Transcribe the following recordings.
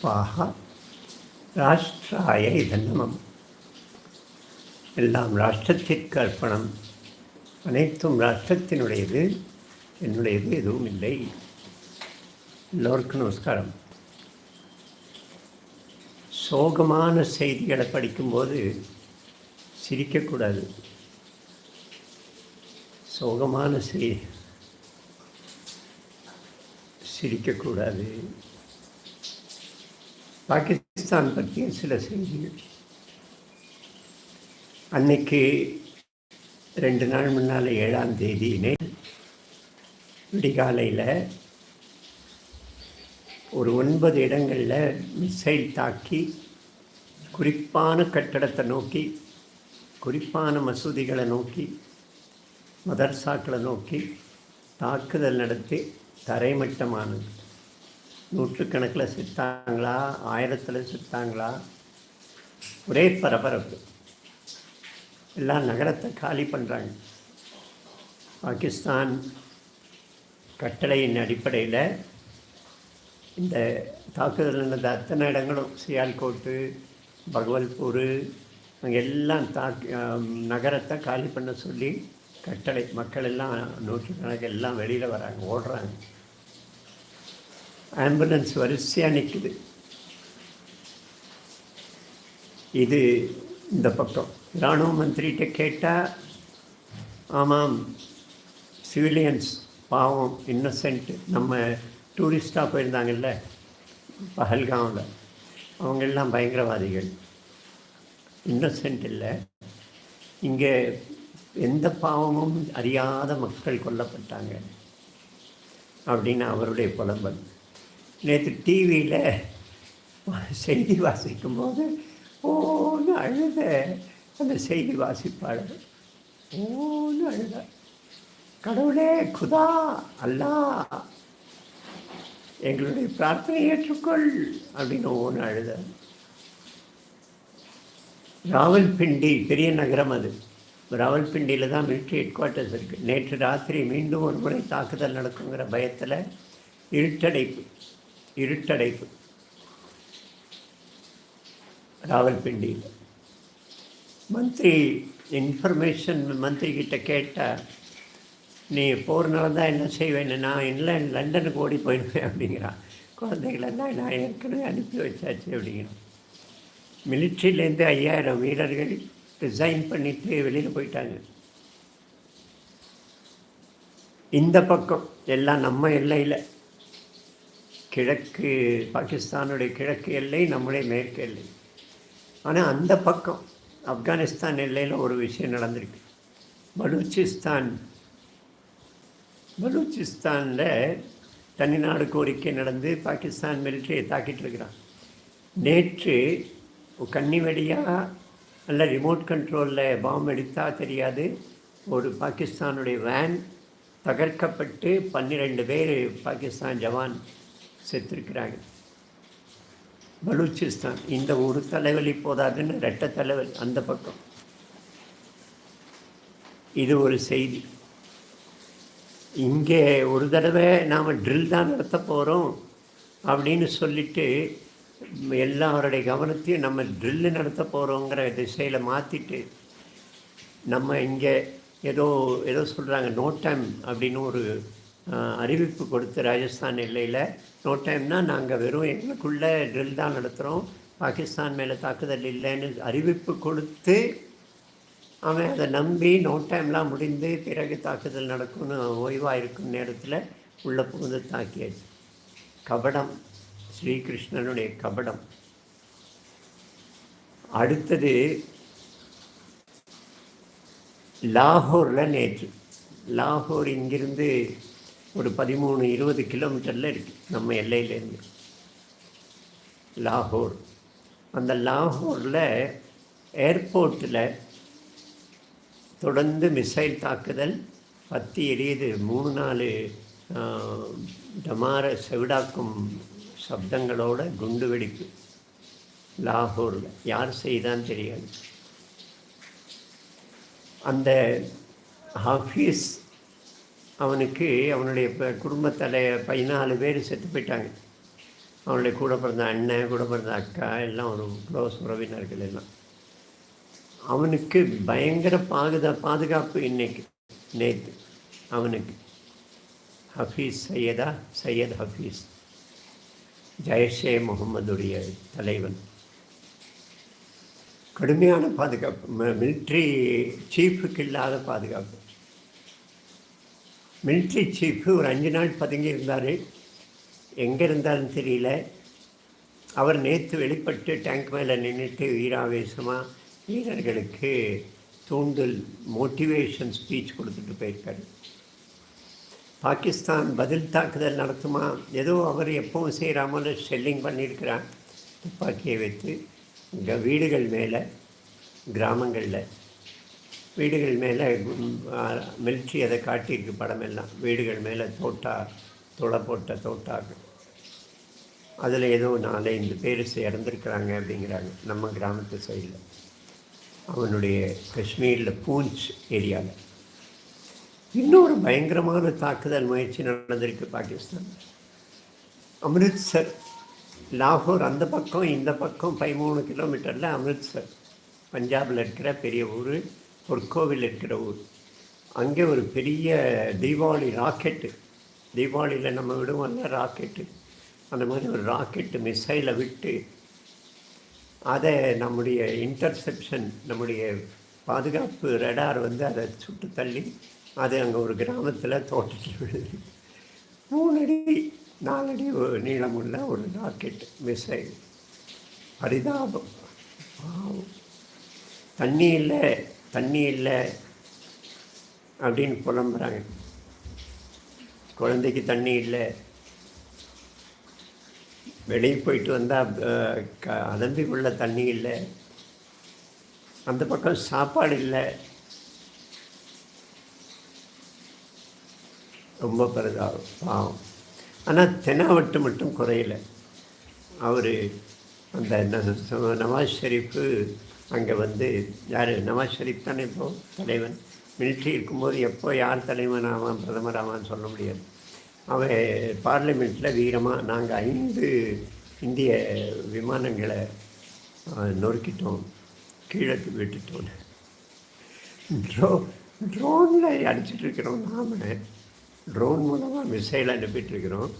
பாக ராஷ்டிராய இதன்னமம். எல்லாம் ராஷ்டிரத்திற்கு அர்ப்பணம். அனைத்தும் ராஷ்டிரத்தினுடையது என்னுடையது எதுவும் இல்லை. எல்லோருக்கும் நமஸ்காரம். சோகமான செய்திகளை படிக்கும்போது சிரிக்கக்கூடாது. சோகமான செய்தி சிரிக்கக்கூடாது. பாகிஸ்தான் பற்றிய சில செய்திகள். அன்னைக்கு ரெண்டு நாள் முன்னால் ஏழாம் தேதி விடிகாலையில் ஒரு ஒன்பது இடங்களில் மிசைல் தாக்கி குறிப்பான கட்டடத்தை நோக்கி குறிப்பான மசூதிகளை நோக்கி மதர்சாக்களை நோக்கி தாக்குதல் நடத்தி தரைமட்டமானது. நூற்றுக்கணக்கில் செத்தாங்களா? ஆயிரத்தில் செத்தாங்களா? ஒரே பரபரப்பு. எல்லாம் நகரத்தை காலி பண்ணுறாங்க பாகிஸ்தான் கட்டளையின் அடிப்படையில் இந்த தாக்குதல் நடந்த அத்தனை இடங்களும் சியால்கோட்டு பகவல்பூர் அங்கே எல்லாம் தாக்கி நகரத்தை காலி பண்ண சொல்லி கட்டளை. மக்கள் எல்லாம் நூற்றுக்கணக்கு எல்லாம் வெளியில் வராங்க ஓடுறாங்க. ஆம்புலன்ஸ் வரிசையாக நிற்குது இது இந்த பக்கம். இராணுவ மந்திரிகிட்ட கேட்டால் ஆமாம் சிவிலியன்ஸ் பாவம் இன்னசென்ட் நம்ம டூரிஸ்டாக போயிருந்தாங்கல்ல பஹல்காவில் அவங்கெல்லாம் பயங்கரவாதிகள். இன்னசென்ட் இல்லை. இங்கே எந்த பாவமும் அறியாத மக்கள் கொல்லப்பட்டாங்க. அப்படின்னு அவருடைய புலம்பல். நேற்று டிவியில் செய்தி வாசிக்கும்போது ஓன்னு அழுத. அந்த செய்தி வாசிப்பாளர் ஓன்னு அழுத. கடவுளே குதா அல்லா எங்களுடைய பிரார்த்தனை ஏற்றுக்கொள். அப்படின்னு ஓன்னு அழுத ராவல்பிண்டி பெரிய நகரம் அது. ராவல்பிண்டியில் தான் மிலிட்ரி ஹெட் குவார்ட்டர்ஸ் இருக்குது நேற்று ராத்திரி மீண்டும் ஒரு முறை தாக்குதல் நடக்குங்கிற பயத்தில் இருட்டடைப்பு. இருட்டடைப்பு. ராவல்பிண்டியில். மந்திரி இன்ஃபர்மேஷன் மந்திரி கிட்ட கேட்டால் நீ போர் நடந்தால் என்ன செய்வேன்னு? நான் இல்லை லண்டனுக்கு ஓடி போயிடுவேன் அப்படிங்கிறான். குழந்தைகளெல்லாம் நான் ஏற்கனவே அனுப்பி வச்சாச்சு அப்படிங்கிறான். மிலிட்ரியிலேருந்து ஐயாயிரம் வீரர்கள் ரிசைன் பண்ணிட்டு வெளியில் போயிட்டாங்க. இந்த பக்கம் எல்லாம் நம்ம எல்லையில். கிழக்கு பாகிஸ்தானுடைய கிழக்கு எல்லை நம்முடைய மேற்கு எல்லை. ஆனால் அந்த பக்கம் ஆப்கானிஸ்தான் எல்லையில் ஒரு விஷயம் நடந்திருக்கு. பலூச்சிஸ்தான் பலூச்சிஸ்தானில் தனிநாடு கோரிக்கை நடந்து பாகிஸ்தான் மிலிட்ரியை தாக்கிட்டு இருக்கிறான். நேற்று கன்னி வெடியாக நல்ல ரிமோட் கண்ட்ரோலில் பாம்பு எடுத்தால் தெரியாது. ஒரு பாகிஸ்தானுடைய வேன் தகர்க்கப்பட்டு பன்னிரெண்டு பேர் பாகிஸ்தான் ஜவான் செத்திருக்கிறார்கள். பலூச்சிஸ்தான் இந்த ஒரு தலைவலி போதாதுன்னு ரெட்ட தலைவலி அந்த பக்கம். இது ஒரு செய்தி. இங்கே ஒரு தடவை நாம் ட்ரில் தான் நடத்த போகிறோம் அப்படின்னு சொல்லிட்டு எல்லாருடைய கவனத்தையும் நம்ம ட்ரில்லு நடத்த போகிறோங்கிற திசையில் மாற்றிட்டு நம்ம இங்கே ஏதோ ஏதோ சொல்கிறாங்க நோ டைம் அப்படின்னு ஒரு அறிவிப்பு கொடுத்து ராஜஸ்தான் எல்லையில். நோ டைம்னால் நாங்கள் வெறும் எங்களுக்குள்ளே ட்ரில் தான் நடத்துகிறோம் பாகிஸ்தான் மேலே தாக்குதல் இல்லைன்னு அறிவிப்பு கொடுத்து அவன் அதை நம்பி நோ டைம்லாம் முடிந்து பிறகு தாக்குதல் நடக்கும்னு ஓய்வாக இருக்கும் நேரத்தில் உள்ளே புகுந்து தாக்கியாச்சு. கபடம் ஸ்ரீகிருஷ்ணனுடைய கபடம். அடுத்தது லாகூரில் நேற்று. லாகூர் இங்கிருந்து ஒரு பதிமூணு இருபது கிலோமீட்டரில் இருக்குது நம்ம எல்லையிலேருந்து. லாகூர். அந்த லாகூரில் ஏர்போர்ட்டில் தொடர்ந்து மிசைல் தாக்குதல் பத்தி எரியுது மூணு நாலு டமார செவிடாக்கும் சப்தங்களோட குண்டு வெடிப்பு. லாகூரில். யார் செய்தான்னு தெரியாது. அந்த ஹாஃபீஸ் அவனுக்கு அவனுடைய குடும்பத்தில் பதினாலு பேர் செத்து போயிட்டாங்க. அவனுடைய கூட பிறந்த அண்ணன் கூட பிறந்த அக்கா எல்லாம் ஒரு க்ளோஸ் உறவினர்கள் எல்லாம். அவனுக்கு பயங்கர பாதுகா பாதுகாப்பு இன்னைக்கு நேற்று அவனுக்கு. ஹஃபீஸ் சையதா சையத் ஹஃபீஸ். ஜெயஷே முகமதுடைய தலைவன். கடுமையான பாதுகாப்பு மிலிட்ரி சீஃபுக்கு இல்லாத பாதுகாப்பு. மிலிட்ரி சீஃபு ஒரு அஞ்சு நாள் பதுங்கி இருந்தார் எங்கே இருந்தாலும் தெரியல. அவர் நேற்று வெளிப்பட்டு டேங்க் மேலே நின்றுட்டு வீராவேசமாக வீரர்களுக்கு தூண்டல் மோட்டிவேஷன் ஸ்பீச் கொடுத்துட்டு போயிருக்காரு. பாகிஸ்தான் பதில் தாக்குதல் நடத்துமா? ஏதோ அவர் எப்பவும் செய்கிறாமல் ஷெல்லிங் பண்ணியிருக்கிறார். துப்பாக்கியை வைத்து இங்கே வீடுகள் மேலே கிராமங்களில். வீடுகள் மேலே மில்ட்ரி அதை காட்டியிருக்கு படமெல்லாம். வீடுகள் மேலே தோட்டா துளை போட்ட தோட்டாக்கள் அதில் ஏதோ நாலஞ்சு பேர் இறந்துருக்குறாங்க அப்படிங்கிறாங்க. நம்ம கிராமத்து சைடில். அவனுடைய காஷ்மீரில் பூஞ்ச் ஏரியாவில். இன்னொரு பயங்கரமான தாக்குதல் முயற்சி நடந்திருக்கு பாகிஸ்தான். அமிர்த்சர் லாகூர் அந்த பக்கம் இந்த பக்கம் பதிமூணு கிலோமீட்டரில் அமிர்த்சர். பஞ்சாபில் இருக்கிற பெரிய ஊர். ஒரு கோவில் இருக்கிற ஊர். அங்கே ஒரு பெரிய தீபாவளி ராக்கெட்டு. தீபாவளியில் நம்ம விடுவோம்ல ராக்கெட்டு. அந்த மாதிரி ஒரு ராக்கெட்டு மிசைலை விட்டு அதை நம்முடைய இன்டர்செப்ஷன் நம்முடைய பாதுகாப்பு ரெடார் வந்து அதை சுட்டு தள்ளி அது அங்கே ஒரு கிராமத்தில் தோட்டத்தில் விழுது. மூணடி நாலடி நீளமுள்ள ஒரு ராக்கெட் மிசைல் பரிதாபம். தண்ணி இல்லை. தண்ணி இல்லை அப்படின்னு புலம்புறாங்க குழந்தைக்கு தண்ணி இல்லை வெளியே போயிட்டு வந்தால் க தண்ணி இல்லை அந்த பக்கம் சாப்பாடு இல்லை ரொம்ப பரிதாபம் பாவம் ஆனால் தெனாவட்டு மட்டும் குறையல அவர் அந்த நவாஸ் ஷெரீஃபு அங்கே வந்து யார்? நவாஸ் ஷெரீப் தானே இப்போது தலைவன். மிலிட்ரி இருக்கும்போது எப்போ யார் தலைவன் ஆவான் பிரதமர் ஆவான்னு சொல்ல முடியாது. அவன் பார்லிமெண்ட்டில் வீரமாக நாங்கள் ஐந்து இந்திய விமானங்களை நொறுக்கிட்டோம். கீழே விட்டுட்டோம். ட்ரோ ட்ரோனில் அடிச்சிட்ருக்கிறோம் நாம். ட்ரோன் மூலமாக மிசைல் அனுப்பிட்டுருக்கிறோம்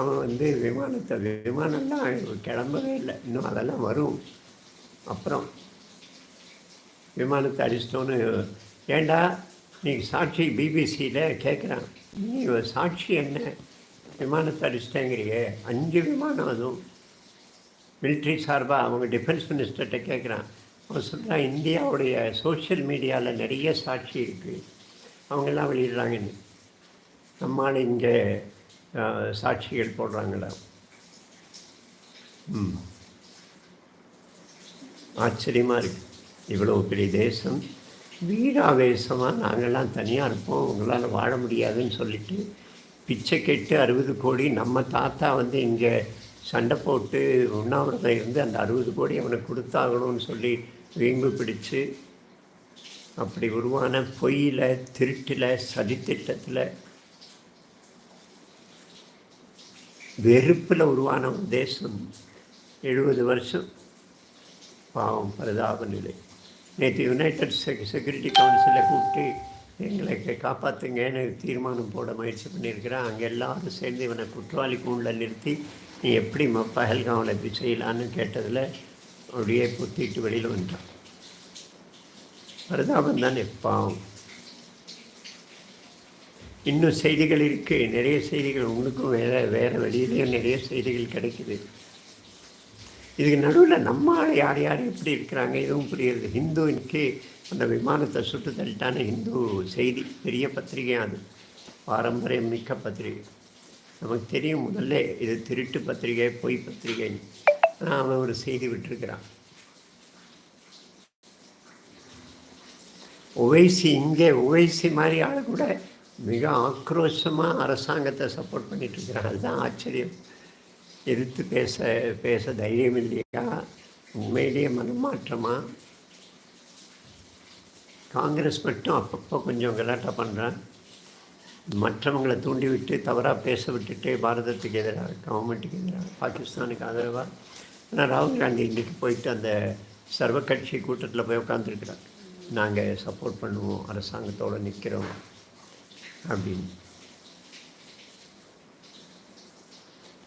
அவன் வந்து விமானத்தை விமானம்லாம் கிளம்பவே இல்லை. இன்னும் அதெல்லாம் வரும். அப்புறம் விமானத்தை அடிச்சிட்டோன்னு ஏண்டா நீ சாட்சி பிபிசியில் கேட்குறான் நீ சாட்சி என்ன? விமானத்தை அடிச்சிட்டேங்கிறியே. அஞ்சு விமானம் அதுவும். மிலிட்ரி சார்பாக அவங்க டிஃபென்ஸ் மினிஸ்டர்கிட்ட கேட்குறான் அவன் சொல்கிறான் இந்தியாவுடைய சோஷியல் மீடியாவில் நிறைய சாட்சி இருக்குது அவங்கெல்லாம் வெளியிடுறாங்கன்னு. நம்மால் இங்கே சாட்சிகள் போடுறாங்களா? ம். ஆச்சரியமாக இருக்குது இவ்வளோ பெரிய தேசம். வீராவேசமாக நாங்கள்லாம் தனியாக இருப்போம். உங்களால் வாழ முடியாதுன்னு சொல்லிட்டு பிச்சை கெட்டு அறுபது கோடி நம்ம தாத்தா வந்து இங்கே சண்டை போட்டு உண்ணாவிரதம் இருந்து அந்த அறுபது கோடி அவனுக்கு கொடுத்தாகணும்னு சொல்லி வீம்பு பிடிச்சு அப்படி உருவான பொய்யில் திருட்டில் சதித்திட்டத்தில் வெறுப்பில் உருவான ஒரு தேசம். எழுபது வருஷம் பாவம் பரிதாப நிலை. நேற்று யுனைடெட் செக் செக்யூரிட்டி கவுன்சிலில் கூப்பிட்டு எங்களை காப்பாற்றுங்கன்னு தீர்மானம் போட முயற்சி பண்ணியிருக்கிறேன். அங்கே எல்லோரும் சேர்ந்து இவனை குற்றவாளி கூண்டில் நிறுத்தி நீ எப்படி பஹல்காவில் எப்படி செய்யலான்னு கேட்டதில் அப்படியே குத்திட்டு வெளியில் வந்துட்டான். பரிதாபம் தானே பாவம். இன்னும் செய்திகள் இருக்குது நிறைய செய்திகள் உங்களுக்கும் வேறு வேறு வெளியிலேயும் நிறைய செய்திகள் கிடைக்குது. இதுக்கு நடுவில் நம்ம ஆள் யார் யார் எப்படி இருக்கிறாங்க எதுவும் புரியுது ஹிந்துவிற்கு அந்த விமானத்தை சுட்டு தள்ளிட்டான ஹிந்து செய்தி பெரிய பத்திரிகையாக அது. பாரம்பரியம் மிக்க பத்திரிகை. நமக்கு தெரியும் முதல்ல இது திருட்டு பத்திரிகை பொய் பத்திரிகை ஆனால் அவன் ஒரு செய்தி விட்டுருக்கிறான் ஒவைசி இங்கே ஒவைசி மாதிரி ஆள் கூட மிக ஆக்ரோஷமாக அரசாங்கத்தை சப்போர்ட் பண்ணிகிட்ருக்கிறான் அதுதான் ஆச்சரியம். எதிர்த்து பேச பேச தைரியம் இல்லையா? உண்மையிலேயே மனமாற்றமா? காங்கிரஸ் மட்டும் அப்பப்போ கொஞ்சம் கலாட்டா பண்ணுறேன் மற்றவங்களை தூண்டிவிட்டு தவறாக பேச விட்டுட்டு பாரதத்துக்கு எதிராக கவர்மெண்ட்டுக்கு எதிராக பாகிஸ்தானுக்கு ஆதரவாக ஆனால் ராகுல் காந்தி இன்றைக்கு போயிட்டு அந்த சர்வ கட்சி கூட்டத்தில் போய் உட்காந்துருக்கிறார் நாங்கள் சப்போர்ட் பண்ணுவோம் அரசாங்கத்தோடு நிற்கிறோம் அப்படின்னு.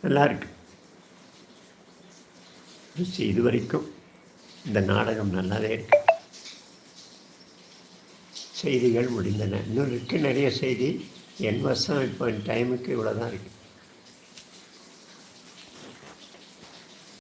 நல்லா இருக்கு இது வரைக்கும் இந்த நாடகம் நல்லாவே இருக்கு. செய்திகள் முடிந்தன. இன்னும் இருக்குது நிறைய செய்தி. என் வருஷம் இப்போ டைமுக்கு இவ்வளோ தான் இருக்குது